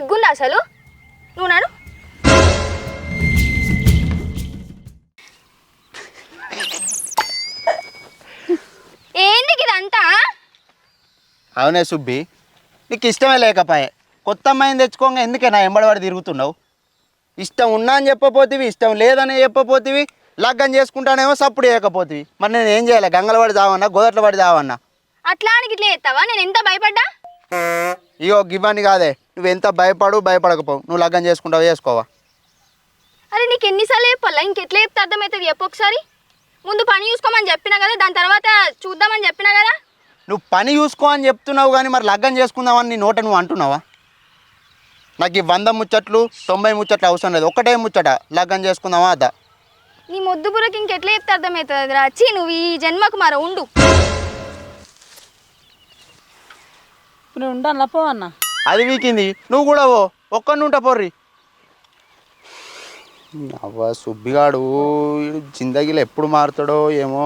సిగ్గుందా అసలు? నువ్వు నాడు ఏంది ఇదంతా? అవునే సుబ్బి నీకు ఇష్టమే లేకపాయే. కొత్త అమ్మాయిని తెచ్చుకోగా ఎందుకే నా ఎంబడవాడి తిరుగుతున్నావు? ఇష్టం ఉన్నా అని చెప్పపోతివి ఇష్టం లేదని చెప్పపోతివి లగ్గం చేసుకుంటానేమో సప్పుడు చేయకపోతివి. మరి నేను ఏం చేయాలి? గంగల పడి దావన్నా గోదట్ల పడి దావన్నా అట్లా అని ఇట్లా చేస్తావా? నేను ఎంత భయపడ్డా? ఇగో గివ్వని కాదే. నువ్వు ఎంత భయపడు భయపడకపోవు. నువ్వు లగ్గం చేసుకుంటావు చేసుకోవా? అరే నీకు ఎన్నిసార్లు చెప్పాలా? ఇంకెట్లా చెప్తే అర్థమవుతుంది చెప్పు ఒకసారి. ముందు పని చూసుకోమని చెప్పినా కదా దాని తర్వాత చూద్దామని చెప్పినా కదా? నువ్వు పని చూసుకో అని చెప్తున్నావు కానీ మరి లగ్గం చేసుకుందామని నీ నోట నువ్వు అంటున్నావా? నాకు ఈ వంద ముచ్చట్లు తొంభై ముచ్చట్లు అవసరం లేదు. ఒకటే ముచ్చట. లగ్గం చేసుకుందామా అదా? నీ మొద్దు బుర్రకి ఇంకెట్లా చెప్తే అర్థమవుతుంది రా చీ నువ్వు ఈ జన్మకు మరో ఉండు. ఇప్పుడు నేను లప్పో అన్న. అది వీకింది. నువ్వు కూడా ఓ ఒక్కడిని ఉంటా పొర్రి. అవ్వ సుబ్బిగాడు వీడు జిందగీలో ఎప్పుడు మారుతాడో ఏమో.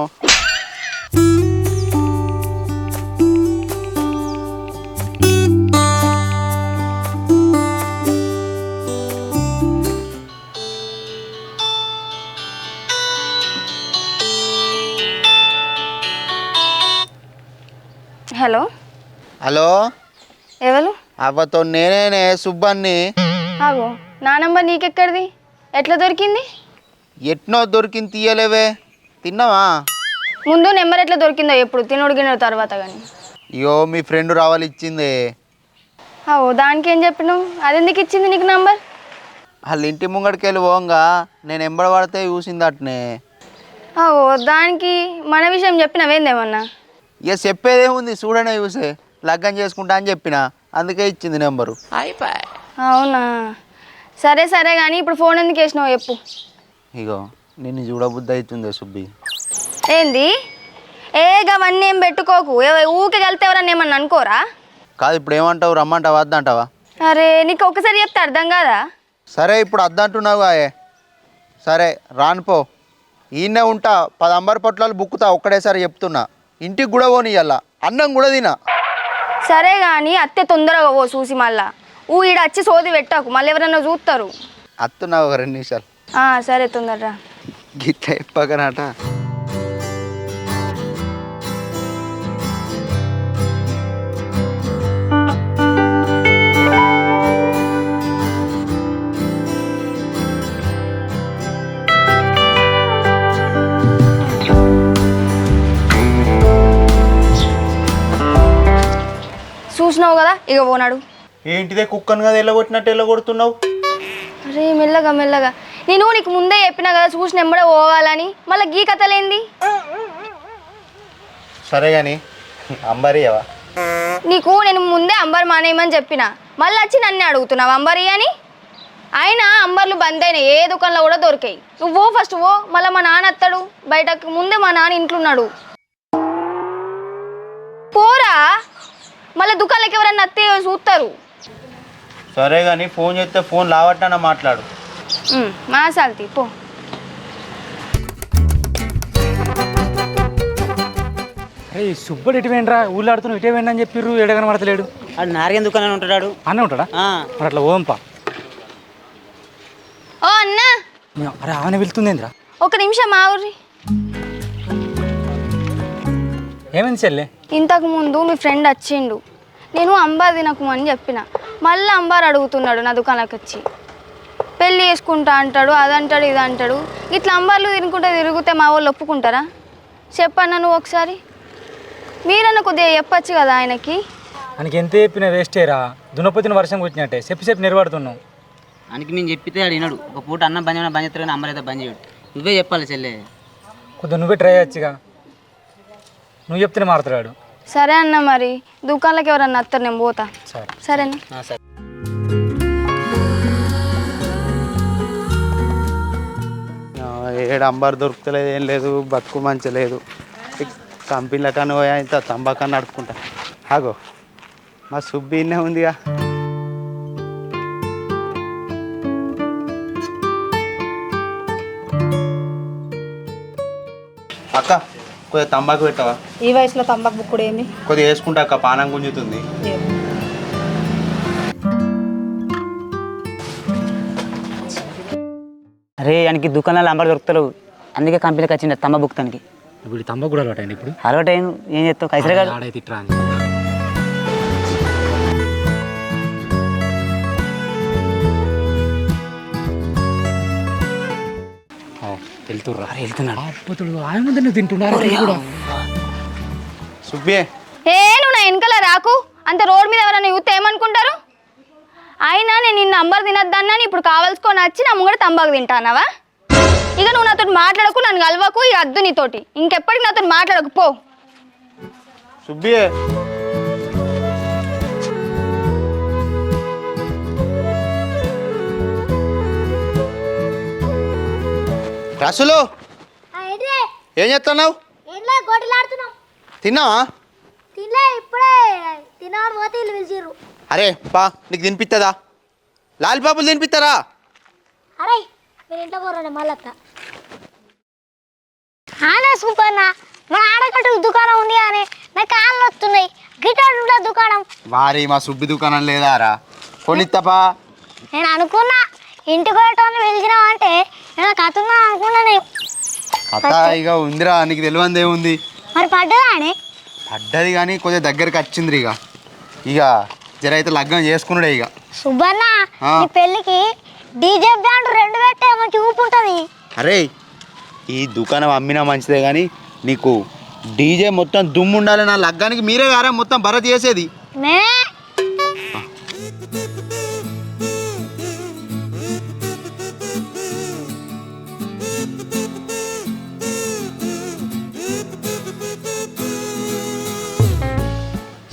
అవ్వతో నేనేనే సుబ్బన్ని. ఆగో నా నంబర్ నీకెక్కడిది? ఎట్లా దొరికింది? ఎట్నో దొరికింది తీయలేవే. తిన్నావా? ముందు నెంబర్ ఎట్లా దొరికిందో ఎప్పుడు? తినోడు గిన్నెడు తర్వాత కానీ అయ్యో మీ ఫ్రెండ్ రావాలి ఇచ్చింది ఓ దానికి ఏం చెప్పినావు? అదెందుకు ఇచ్చింది నీకు నంబర్? వాళ్ళ ఇంటి ముంగడికి వెళ్ళి పోంగా నేను ఎంబడ పడితే చూసింది అట్నే ఓ దానికి మన విషయం చెప్పినవేందేమన్నా? ఇక చెప్పేదేముంది? చూడనే చూసే. లగ్గం చేసుకుంటా అని చెప్పిన. అందుకే ఇచ్చింది నెంబరు. అవునా? సరే సరే కానీ ఇప్పుడు ఫోన్ ఎందుకు వేసినావు చెప్పు. ఇగో నిన్ను చూడబుద్ధి అవుతుంది సుబ్బి. ఏంది? ఏ గవన్నీ ఏం పెట్టుకోకు. ఏ- ఊకే కలితే ఎవరన్నా ఏమన్నా అనుకోరా? కాదు ఇప్పుడు ఏమంటావు? రమ్మంటావా? వద్దంటావా? అరే నీకు ఒకసారి చెప్తే అర్థం కాదా? సరే ఇప్పుడు వద్దంటున్నావు ఆయే సరే రానుపో ఈయనే ఉంటా పది అంబర్ పొట్లాలు బుక్కుతా ఒక్కడేసారి చెప్తున్నా. ఇంటికి కూడా పోనీయాల అన్నం కూడా తినా. సరే కానీ అత్తే తొందరగా ఓ చూసి మళ్ళా. ఊ ఈడ వచ్చి సోది పెట్టకు మళ్ళీ ఎవరన్నా చూస్తారు అత్తున్నావు ఒక రెండు నిమిషాలు. ఆ, సరే తొందరరా. గిట్ల చెప్పకనాట. చూసినావు కదా ఇక పోనాడు. ఏంటిదే కుక్కను కదా ఎల్లగొట్టినట్టు ఎల్లగొడుతున్నావు? అరే మెల్లగా మెల్లగా. నేను నీకు ముందే చెప్పినా కదా చూసిన ఎంబడే పోవాలని. మళ్ళీ గీ కథలేంది? సరే కానీ అంబరియవా నీకు నేను ముందే అంబర్ మానేయమని చెప్పిన. మళ్ళీ వచ్చి నన్ను అడుగుతున్నావు అంబరి అని? అయినా అంబర్లు బంద్ అయినాయి ఏ దుకాణంలో కూడా దొరికాయి. నువ్వు ఓ ఫస్ట్ ఓ మళ్ళీ మా నాన్న వస్తాడు. బయటకు ముందే మా నాన్న ఇంట్లో ఉన్నాడు. పోరా. మళ్ళీ దుకాణాలకి ఎవరన్నా అత్తే చూస్తారు. సరే కానీ ఫోన్ చేస్తే ఫోన్ లావట్టన మాట్లాడు. మా సాల్తీ పో. అరే సుబ్బడు ఇటు వేయండిరా ఊళ్ళో ఆడుతున్నావు ఇటే వేయండి అని చెప్పిర్రు ఎడగన పడతలేడు ఆడు నారిగన్ దుకాణం ఉంటాడు అన్న ఉంటాడా? ఆ, మరి అట్లా ఓంపా. ఓ అన్నా! అరే ఆమె వెళ్తుందేంద్రా? ఒక నిమిషం మా ఊరి ఏమైంది చెల్లె? ఇంతకు ముందు మీ ఫ్రెండ్ వచ్చిండు. నేను అంబార్ తినకు అని చెప్పిన. మళ్ళీ అంబార్ అడుగుతున్నాడు నా దుకాణానికి వచ్చి పెళ్ళి చేసుకుంటా అంటాడు అదంటాడు ఇది అంటాడు ఇట్లా అంబార్లు తినుకుంటే తిరిగితే మా వాళ్ళు ఒప్పుకుంటారా? చెప్పన్నా నువ్వు ఒకసారి. మీరన్నా కొద్దిగా చెప్పచ్చు కదా ఆయనకి. ఆయనకి ఎంత చెప్పినా వేస్టేరా దునపతిన వర్షం వచ్చినట్టే చెప్పి చెప్పి నిలబడుతున్నావు. ఆయనకి నేను చెప్పితే ఆడు వినడు. ఒక పూట అన్నం బంద్ బంద్ చేస్తారు కానీ అమ్మరైతే బంద్ చేయడు. నువ్వే చెప్పాలి చెల్లె. కొద్దిగా నువ్వే ట్రై చేయొచ్చుగా. నువ్వు చెప్తేనే మారుతాడు సరే అన్న మరి దుకాణాలకు ఎవరన్నా వస్తారు నేను పోతా. సరే. సరేనా? ఆ, సరే. ఏడు అంబార్ దొరుకుతలేదు ఏం లేదు బతుకు మంచి లేదు. కంపెనీల కన్నా పోయా ఇంత తంబాకన్నా నడుపుకుంటా. ఆగో మా సుబ్బి ఇన్నే ఉందిగా. కొద్దిగా తంబాకు పెట్టవా? ఈ వయసులో తంబాకు కూడా ఏంది? కొద్దిగా వేసుకుంటా అక్క పానం గుంజుతుంది. అరే ఆయనకి దుకాణాలు అంబర్ దొరుకుతారు అందుకే కంపెనీకి వచ్చిండ తమ్మ తనకి. ఇప్పుడు తంబాకు కూడా అలవాటైంది ఇప్పుడు? అలవాటైన ఏం చేస్తావు? కైసరగా ఆడైతే వెళ్తుర్రా వెళ్తున్నాడు అప్పుతుడు ఆయన ముందు నువ్వు తింటున్నారు కూడా? సుబ్బే. ఏ నువ్వు నా వెనకాల రాకు. అంత రోడ్ మీద ఎవరైనా యూత్ ఏమనుకుంటారు? అయినా నేను నిన్న నంబర్ తినొద్దన్నాను ఇప్పుడు కావాల్సుకొని వచ్చి నా ముంగడ తంబాకు తింటానావా? ఇక నువ్వు నాతో మాట్లాడకు నన్ను కలవకు ఇక అద్దు నీతోటి. ఇంకెప్పటికి నాతో మాట్లాడకు పో. సుబ్బే. రసులు ఏం చేస్తున్నావు తిన్నావా? అరే పా నీకు తినిపిస్తుందా లాలిపాపులు తినిపిస్తారా అరే మీరు ఇంట్లో పోరండి మళ్ళత్త. ఆనే మన దుకాణం ఉంది కానీ నాకు కాళ్ళు వస్తున్నాయి గిటార్ ఉండే దుకాణం. వారి మా సుబ్బి దుకాణం లేదారా కొనిత్తపా. నేను అనుకున్నా. ఇంటికి వెళ్ళటం పిలిచినావు అంటే నేను కతుందా అనుకున్నా నేను. అత్త ఇక ఉందిరా నీకు తెలియంది ఏముంది? మరి పడ్డదా అని? పడ్డది కానీ కొద్దిగా దగ్గరికి వచ్చింది ఇక. ఇక జర అయితే లగ్గం చేసుకున్నాడే ఇక. సుబ్బన్న ఆ. నీ పెళ్ళికి డీజే బ్యాండ్ రెండు పెట్టే మంచి ఊపు ఉంటుంది. అరే ఈ దుకాణం అమ్మినా మంచిదే కానీ నీకు డీజే మొత్తం దుమ్ము ఉండాలి నా లగ్గానికి మీరే గారా మొత్తం భరత్ చేసేది? మేమే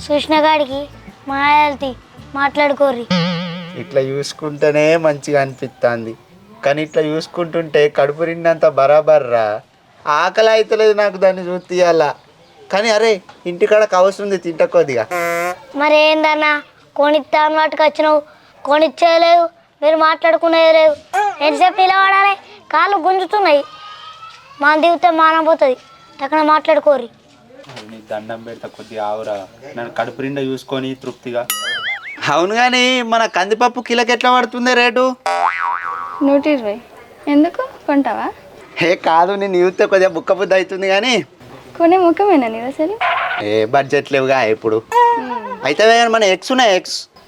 కృష్ణగాడికి మాయాలతి మాట్లాడుకోర్రి. ఇట్లా చూసుకుంటేనే మంచిగా అనిపిస్తుంది కానీ ఇట్లా చూసుకుంటుంటే కడుపు నిండంత బరాబర్రా. ఆకలి అవుతలేదు నాకు దాన్ని చూపియాల కానీ అరే ఇంటికాడకు అవసరం ఉంది తింట కొద్దిగా. మరి ఏందన్నా కొనిత్తా అన్నట్టుకు వచ్చినావు. కొనిచ్చేయలేవు మీరు మాట్లాడుకునేది లేవు ఎంతసేపు నిలబడాలి? కాళ్ళు గుంజుతున్నాయి. మన దిగితే మానం పోతుంది. అక్కడ మాట్లాడుకోర్రి. నీ దండం పెడతా కొద్దిగా ఆవురా. నన్ను కడుపు నిండా చూసుకొని తృప్తిగా. అవును కానీ మన కందిపప్పు కిలోకి ఎట్లా పడుతుంది రేటు? నూట ఇరవై. ఎందుకు? కొంటావా? ఏ కాదు నేను చూస్తే కొద్దిగా బుక్క బుద్ధి అవుతుంది కానీ కొనే ముఖమేనా నీది అసలు? ఏ బడ్జెట్ లేవుగా ఇప్పుడు. అయితే మన ఎగ్స్ ఉన్నాయి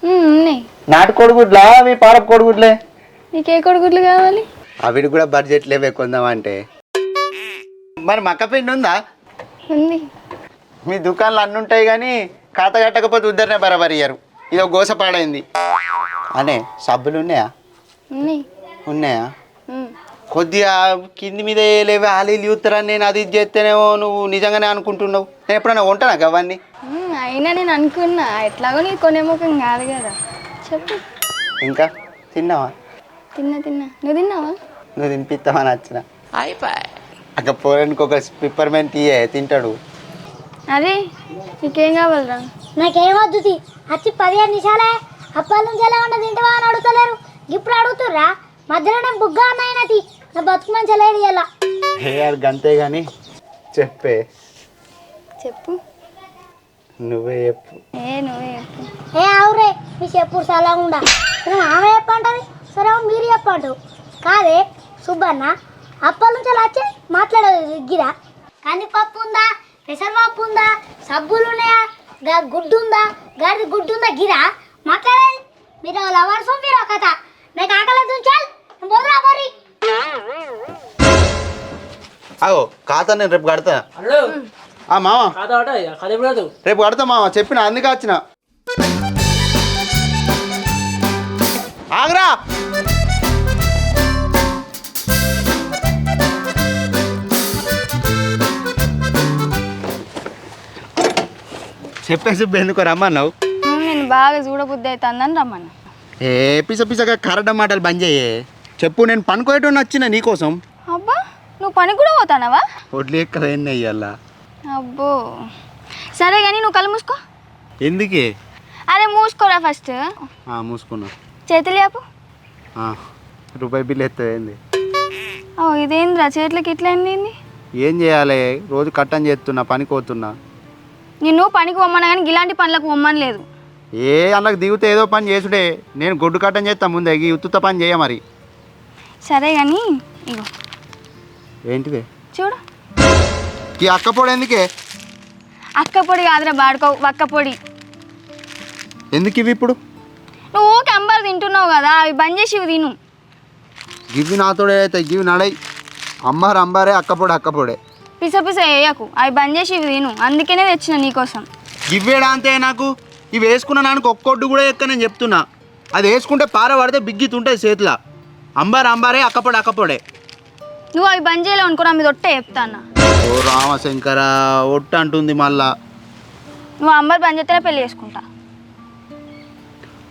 ఉమ్, ఉన్నాయి. నాటు కోడిగుడ్లా అవి పాలపు కోడిగుడ్లే? నీకు ఏ కొడుకుట్లు కావాలి? అవిటి కూడా బడ్జెట్ లేవే కొందామంటే. మరి మక్క పిండి ఉందా? ఉంది. మీ దుకాణాలు అన్నీ ఉంటాయి కానీ ఖాతా కట్టకపోతే ఉద్దరనే బరాబర్ ఇయ్యరు. ఇది ఒక గోస పాడైంది. అనే సబ్బులు ఉన్నాయా? ఉన్నాయి. కొద్దిగా కింది మీద లేవే ఆలీలు చూస్తారని నేను అది ఇది చేస్తేనేమో నువ్వు నిజంగానే అనుకుంటున్నావు. నేను ఎప్పుడైనా ఉంటానా అవన్నీ? అయినా నేను అనుకున్నా. ఎట్లాగో నీ కొనే ముఖం కాదు కదా. చెప్పు. ఇంకా తిన్నావా? తిన్నా తిన్నా. నువ్వు తిన్నావా? నువ్వు తినిపిస్తావని వచ్చిన? అక్క పోరానికి ఒక పిప్పర్మెంట్ ఇయ్యే తింటాడు. అరే నీకేం కావాలరా? నాకేమొద్దు. వచ్చి పదిహేను నిమిషాలే అప్పటి నుంచి ఎలా ఉండదు తింటావా అని అడుగుతలేరు. ఇప్పుడు అడుగుతుర్రా? మధ్యలో నేను బుగ్గ అన్నైనది నా బతుకు మంచిగా లేదు ఇలా హే అది గంతే కానీ చెప్పే. చెప్పు. నువ్వే చెప్పు. ఏ నువ్వే చెప్పు. ఏ అవురే మీ చెప్పుడు చాలా ఉండా ఆమె చెప్పంటది సరే మీరు చెప్పంటారు కాదే సుబ్బన్న అప్పటి నుంచి అలా వచ్చి మాట్లాడేది గిరా. కందిపప్పు ఉందా? పెసరపప్పు ఉందా? సబ్బులు ఉన్నాయా? గా గుడ్డు ఉందా? గాడిది గుడ్డు ఉందా గిరా? మాట్లాడేది మీరు లవర్స్ మీరు ఒక కథ. నాకు ఆకలి దుంచాలి బోదురా బోరి ఖాతా నేను రేపు కడతా. ఆ మామ రేపు కడతా మామ చెప్పిన అందుకే వచ్చిన. ఆగరా. చెప్పేసి ఎందుకు రమ్మన్నావు? నేను బాగా చూడబుద్ధి అవుతుందని రమ్మన్నా. ఏ పిస పిసగా కరడ మాటలు బంద్ చేయే. చెప్పు నేను పనుకోయటం వచ్చిన నీకోసం. అబ్బా నువ్వు పని కూడా పోతానవా? వడ్లు ఎక్కడ ఎన్ని అయ్యాలా? అబ్బో. సరే కానీ నువ్వు కళ్ళు మూసుకో. ఎందుకే? అరే మూసుకోరా ఫస్ట్. మూసుకున్నా. చేతులు చెప్పు రూపాయి బిల్లు ఎత్తయింది ఓ ఇదేంద్రా చేతులకి ఇట్లా ఏంది ఏం చేయాలి? రోజు కట్టం చేస్తున్నా పనికి పోతున్నా. నిన్ను పనికి పొమ్మన్నా కానీ ఇలాంటి పనులకు పొమ్మని లేదు. ఏ అందులోకి దిగితే ఏదో పని చేసుడే నేను గొడ్డు కట్టం చేస్తా ముందే ఈ ఉత్తుత పని చేయ మరి. సరే కానీ ఇగో. ఏంటిది? చూడు. ఈ అక్క పొడి ఎందుకే? అక్క పొడి కాదురా బాడుకో వక్క పొడి. ఎందుకు ఇవి ఇప్పుడు? నువ్వు ఊకే అంబర్ తింటున్నావు కదా అవి బంద్ చేసి ఇవి తిను. గివి నాతోడే అయితే గివి నడై. అమ్మారు అంబారే అక్క పొడి అక్క పొడే. పిస పిస వేయకు. అవి బంద్ చేసి ఇవి తిను. అందుకనే తెచ్చిన నీకోసం. గివ్వేడా అంతే నాకు? ఇవి వేసుకున్న నాకు ఒక్కొడ్డు కూడా ఎక్క నేను చెప్తున్నా. అది వేసుకుంటే పార పడితే బిగ్గితుంటుంది చేతిలో. అంబారు అంబారే అక్కపొడి అక్కపొడే. నువ్వు అవి బంద్ చేయలేవు అనుకో నా మీద ఒట్టే చెప్తాను ఓ రామశంకర ఒట్టు అంటుంది మళ్ళా. నువ్వు అంబర్ బంద్ చేస్తేనే పెళ్ళి చేసుకుంటా.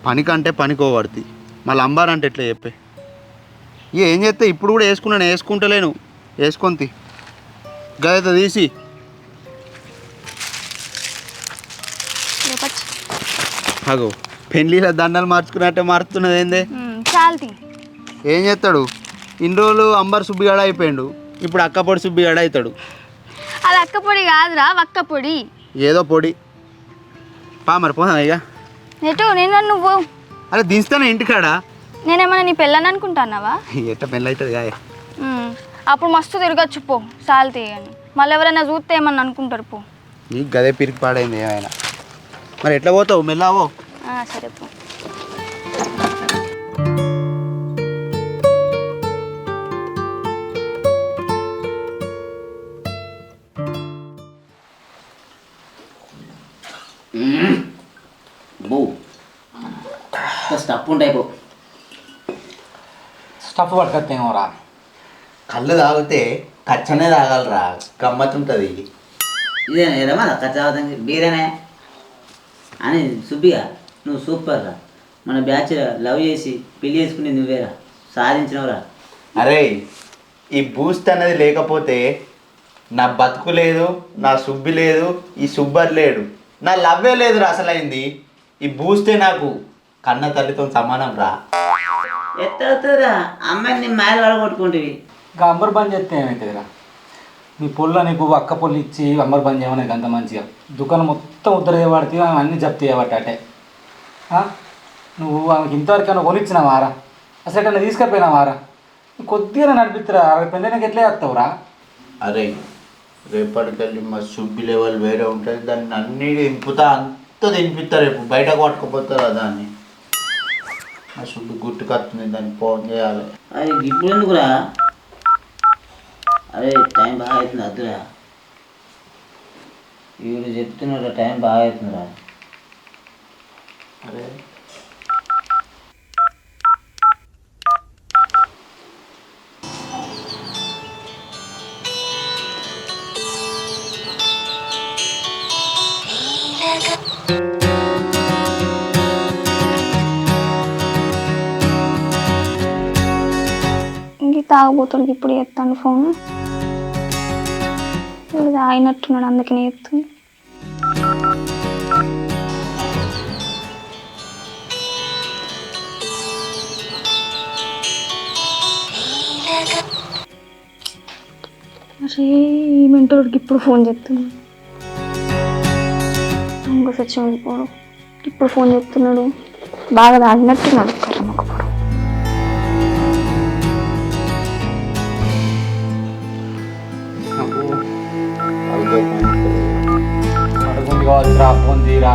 పనికంటే పనికోబడుతుంది మళ్ళీ అంబార్ అంటే ఎట్లా చెప్పే? ఇక ఏం చేస్తే ఇప్పుడు కూడా వేసుకున్నాను వేసుకుంటలేను. వేసుకొని గదత తీసి. అగో పెళ్ళిళ్ళ దండలు మార్చుకున్నట్టే మారుతున్నది ఏందే? చాలు ఏం చేస్తాడు? ఇన్ని రోజులు అంబర్ సుబ్బిగాడ అయిపోయాడు. ఇప్పుడు అక్కపొడి సుబ్బిగాడ అవుతాడు. అది అక్క పొడి కాదురా వక్క పొడి. ఏదో పొడి. పా మరి పోదాం ఇక. ఎటు? నేను నువ్వు అరే దించుతాను ఇంటికాడ? నేనేమన్నా నీ పెళ్ళని అనుకుంటున్నావా? ఎట్ట పెళ్ళి అవుతుంది కాయ. ఉమ్, అప్పుడు మస్తు తిరగచ్చు పో చాలు తీయని మళ్ళీ ఎవరైనా చూస్తే ఏమన్నా అనుకుంటారు పో. నీకు గదే పిరికి పాడైంది ఏమైనా? మరి ఎట్లా పోతావు? మెల్లావో ఆ, సరే పో. బో. స్టప్ ఉంటాయి పో. స్టఫ్ పట్టుకొస్తేమో రా. కళ్ళు తాగితే కచ్చనే తాగాలరా. గమ్మత్తుంటుంది. ఇదేనా ఏదమ్మా కచ్చావతంగా బీరేనే. అని సుబ్బిగా నువ్వు సూపర్ రా. మన బ్యాచ్ లవ్ చేసి పెళ్ళి చేసుకుని నువ్వేరా సాధించినవురా అరే ఈ బూస్ట్ అనేది లేకపోతే నా బతుకు లేదు నా సుబ్బి లేదు ఈ సుబ్బర్ లేడు. నా లవ్వే లేదురా అసలైంది. ఈ బూస్టే నాకు కన్న తల్లితో సమానం రా. ఎత్తవుతుందిరా అమ్మాయిని మాయలు పడగొట్టుకుంటేవి. ఇంకా అంబర్ బంద్ చేస్తే ఏమవుతుందిరా నీ పొల్ల నీకు అక్క పొల్లు ఇచ్చి అంబర్ బంద్ చేయమని అంత మంచిగా. దుకాణం మొత్తం ఉద్దర చేయబడితే ఆమె అన్ని జప్తు చేయబట్టి? నువ్వు ఆమెకి ఇంతవరకు ఏమైనా కొనిచ్చినావారా అసలు ఎక్కడ తీసుకపోయినావారా కొద్దిగా నడిపిస్తురా అరవై పెళ్ళైనాక ఎట్లా చేస్తావురా? అరే రేపటికెళ్ళి మా సుబ్బి లెవెల్ వేరే ఉంటుంది దాన్ని అన్ని దింపుతా అంత దింపిస్తారు రేపు. బయట కొట్టుకుపోతారా దాన్ని? మా సుబ్బి గుట్టు కత్తుంది దాన్ని ఫోన్ చేయాలి. అది ఇప్పుడు ఎందుకురా? అరే టైం బాగా అవుతుంది అద్దురా. వీడు చెప్తున్నాడు టైం బాగా అవుతుందిరా. అరే. ఇంక తాగబోతుడికి ఇప్పుడు ఎత్తాను ఫోన్. తాగినట్టున్నాడు అందుకనే ఎత్తుంది అరే ఈ మెంటోడికి ఇప్పుడు ఫోన్ చేస్తున్నాడు. ఇంకో సచ్చిపోడు పోడు ఇప్పుడు ఫోన్ చేస్తున్నాడు. బాగా తాగినట్టున్నాడు. కర్రమ్మకపోడు అడుగుంది కావచ్చురా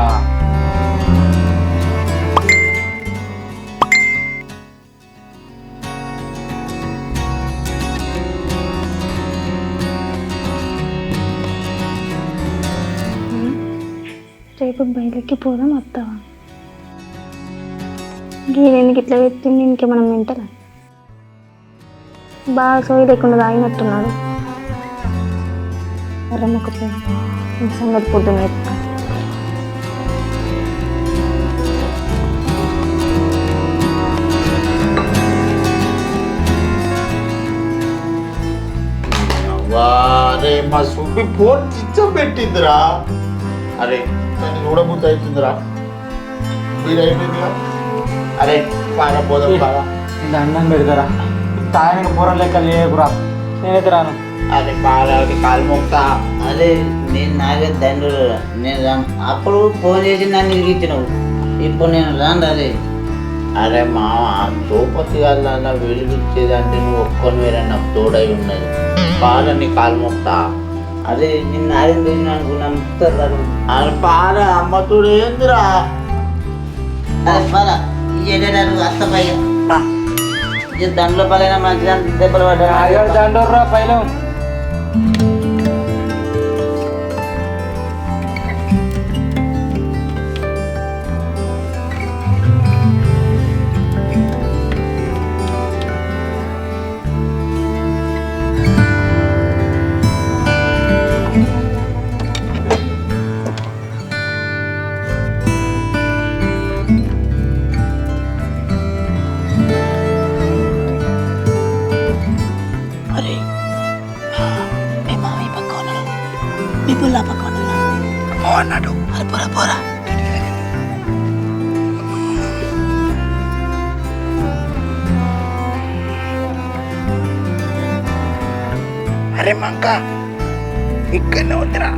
రేపు బయలుకి పోదాం వస్తావా గీరెందుకు ఇట్లా పెట్టింది ఇంకేమైనా వింటారా బాగా సోయి లేకుండా తాగినట్టున్నాడు. రమ్మకపోయి సంగతి పొద్దున చెప్తా. అరే మా సుబ్బి ఫోన్ చిచ్చ పెట్టిందిరా అరే దాన్ని చూడబుద్ధి అవుతుందిరా. మీరు అయిపోయిందిగా అరే బాగా పోదాం బాగా ఇది అన్నం పెడతారా? తాగిన పూర లెక్క లేకురా. నేనైతే రాను. అరే బాగా కాలు మోక్తా. అదే నేను నాగే దండ్రులు నేను రాను. అప్పుడు ఫోన్ చేసి నన్ను ఇరిగించినావు ఇప్పుడు నేను రాను అదే అరే మామ తోపతి వాళ్ళ వెలిగించేదంటే నువ్వు ఒక్కొని వేరే నాకు తోడై ఉన్నది. పాల నీ కాలు మొక్తా. అరే నిన్న ఆరేం అనుకున్నంత అరే పాల అమ్మ తోడు ఏందిరా? అరే దాంట్లో పలైనా మంచిగా దెబ్బలు పడ్డా దండోర్రా పైలం manca y que en otra.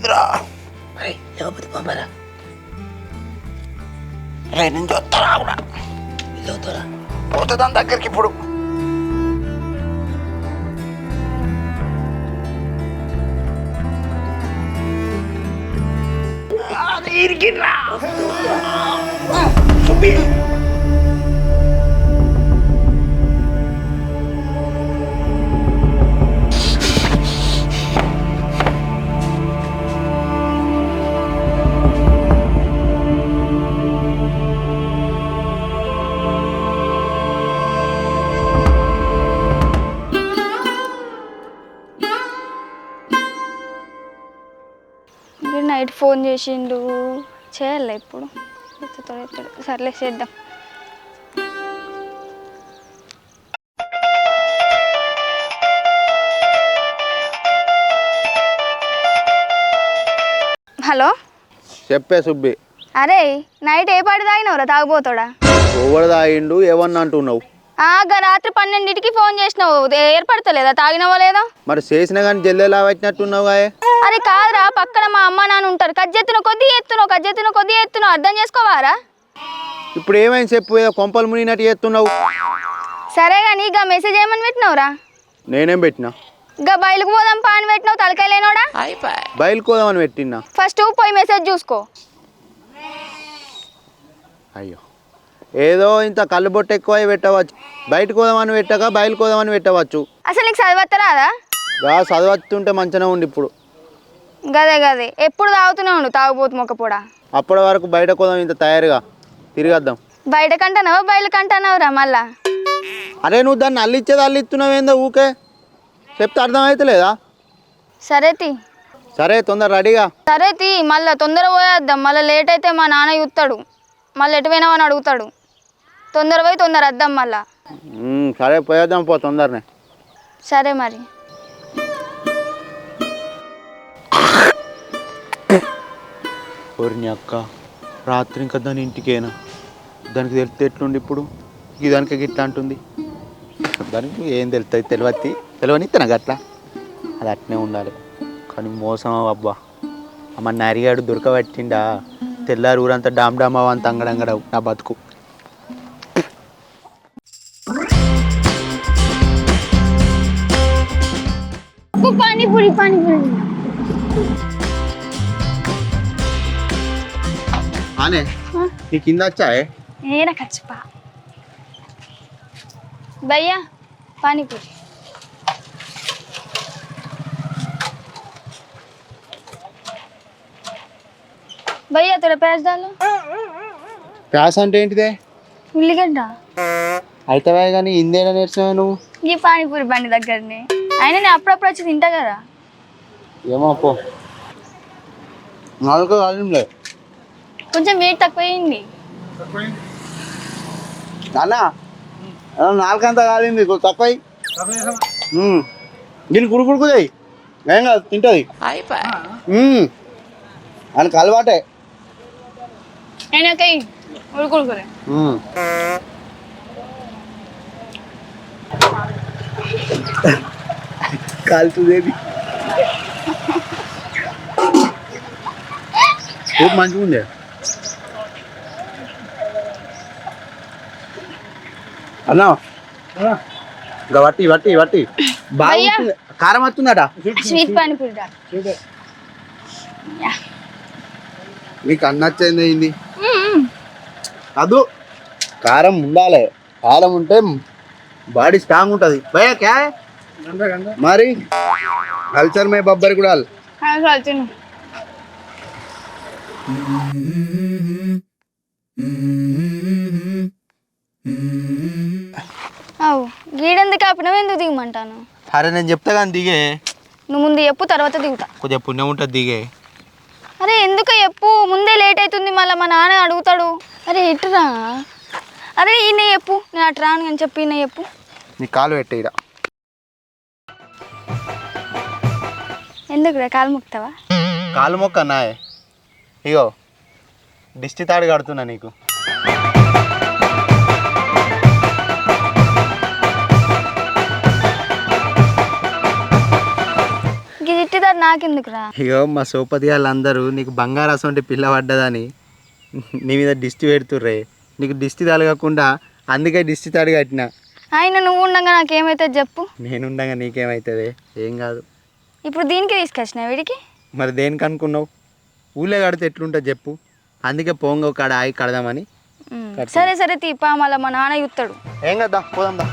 ఉందిరా ఇట్రా ఎత్తలేదురా లేకపోతే పంపరా రే నేను చూస్తారా కూడా చదువుతారా పోతుందాని దగ్గరికి ఇప్పుడు అది ఇరికిర్రా సుబ్బి ఫోన్ చేసిండు. చేయాలి ఇప్పుడు. ఎత్తుతాడు సర్లే చేద్దాం. హలో? చెప్పే సుబ్బి. అరే నైట్ ఏ పాటి తాగినవురా? తాగుపోతాడా ఎవరు తాగిండు? ఏమన్నా అంటున్నావు? ఆగా రాత్రి పన్నెండింటికి ఫోన్ చేసినావు. ఏర్పడతలేదా? తాగినవా లేదా? మరి చేసిన కానీ జల్లెలా వచ్చినట్టున్నావు కాయే అరే కాదురా పక్కన మా అమ్మ నాన్న ఉంటారు. కజ్జెత్తున కొద్ది ఎత్తున్నావు కజ్జెత్తున కొద్ది ఎత్తున్నావు అర్థం చేసుకోవారా? ఇప్పుడు ఏమైంది చెప్పు ఏదో కొంపలు మునిగినట్టు చేస్తున్నావు. సరే కానీ ఇక మెసేజ్ ఏమని పెట్టినావురా? నేనేం పెట్టినా? ఇక బయలుకు పోదాం పాని పెట్టినావు తలకాయ లేనోడా? బయలుకోదామని పెట్టినా. ఫస్ట్ పోయి మెసేజ్ చూసుకో. అయ్యో. ఏదో ఇంత కళ్ళు బొట్టు ఎక్కువ పెట్టవచ్చు. బయటకు పోదామని పెట్టక బయలుకోదామని పెట్టవచ్చు. అసలు నీకు చదవత్తరాదా? గా చదవస్తుంటే మంచిగా ఉండి ఇప్పుడు. గదే గదే. ఎప్పుడు తాగుతూనే ఉండు తాగుపోతు మొక్కపోడా అప్పటి వరకు బయట కోదాం ఇంత తయారుగా. తిరిగద్దాం. బయట కంటున్నావా బయలు కంటున్నావురా మళ్ళా? అరే నువ్వు దాన్ని అల్లిచ్చేది అల్లిస్తున్నావు ఏందో ఊకే. చెప్తే అర్థమవుతలేదా సరే తీ. సరే తొందర రెడీగా. సరే తీ మళ్ళా తొందర పోయేద్దాం. మళ్ళీ లేట్ అయితే మా నాన్న చూస్తాడు మళ్ళీ ఎటు పోయినావని అడుగుతాడు. తొందర పోయి తొందర వద్దాం మళ్ళా. సరే పోయేద్దాం పో తొందరనే. సరే మరి. ఓరిని అక్క రాత్రి ఇంకా దాని ఇంటికేనా? దానికి తెలితే ఎట్లుండి ఇప్పుడు? ఈ దానికి గిట్లా అంటుంది. దానికి ఏం తెలుస్తుంది తెలియతి తెలియని తనకు అట్లా. అది అట్నే ఉండాలి. కానీ మోసం అబ్బా అమ్మ నరిగాడు దొరకబట్టిండా. తెల్లారి ఊరంతా డామ్ డామ్ అవంత అంగడంగడవు నా బతుకు. నీ కింద వచ్చాయే ఏడ ఖర్చుపా భయ్యా పానీపూరి. భయ్యా తోడ దాలో ప్యాస్ అంటే ఏంటిదే? ఉల్లిగడ్డ. అయితవే కానీ ఇందేనా నేర్చున్నావు నువ్వు? ఈ పానీపూరి బండి దగ్గరనే. అయినా నేను అప్పుడప్పుడు వచ్చి తింటా కదా. ఏమో పో. నాలుగు కాలంలే కొంచెం వెయిట్ తక్కువైంది. నాన్న నాలుగంతా కాలింది తక్కువ. దీన్ని కుడుకుడుకుదాయి ఏం కాదు తింటుంది. ఆయనకు అలవాటే. ఆయనకై ఉడుకుడుకురే. కాలుతుందేది మంచిగా ఉండే అన్నా. ఇంకా వట్టి వట్టి వట్టి. బాగా భయ్యా. వస్తుంది. కారం వస్తుందట. స్వీట్ పానీపూరి. నీకు అన్నచ్చింది అయింది. అదు. కారం ఉండాలి. కారం ఉంటే బాడీ స్ట్రాంగ్ ఉంటుంది. భయ క్యా? మరి? కల్చర్ మే బబ్బర్ కూడా ఆ, చాలు తిను. అవు గీడెందుకు ఆపినావు ఎందుకు దిగమంటాను? అరే నేను చెప్తా కానీ దిగే. నువ్వు ముందు చెప్పు తర్వాత దిగుతా. కొద్దిగా పుణ్యం ఉంటుంది దిగే. అరే ఎందుకు చెప్పు? ముందే లేట్ అవుతుంది మళ్ళీ మా నాన్న అడుగుతాడు. అరే ఎటురా అరే ఈయన చెప్పు. నేను అటు రాను అని చెప్పి ఈయన చెప్పు. నీ కాలు పెట్టే ఈడ. ఎందుకురా కాలు ముక్తావా కాలు మొక్క నాయ్ ఇగో దిష్టి తాడు కడుతున్నా నీకు. గిట్టిదారు నాకెందుకురా? ఇగో మా సోపతి వాళ్ళందరూ నీకు బంగారు అసంటి పిల్ల పడ్డదని నీ మీద దిష్టి పెడుతుర్రే. నీకు దిష్టి తలగకుండా అందుకే దిష్టి తాడు కట్టిన. ఆయన నువ్వు ఉండగా నాకేమైతుంది చెప్పు. నేనుండగా నీకేమవుతుంది ఏం కాదు. ఇప్పుడు దీనికి తీసుకొచ్చిన వీడికి? మరి దేనికి అనుకున్నావు ఊళ్ళో కడితే ఎట్లుంటుంది చెప్పు. అందుకే పోంగ కాడ ఆగి కడదామని సరే సరే తీపా మళ్ళీ మా నాన్న చూస్తాడు ఏం కదా పోదాం దా.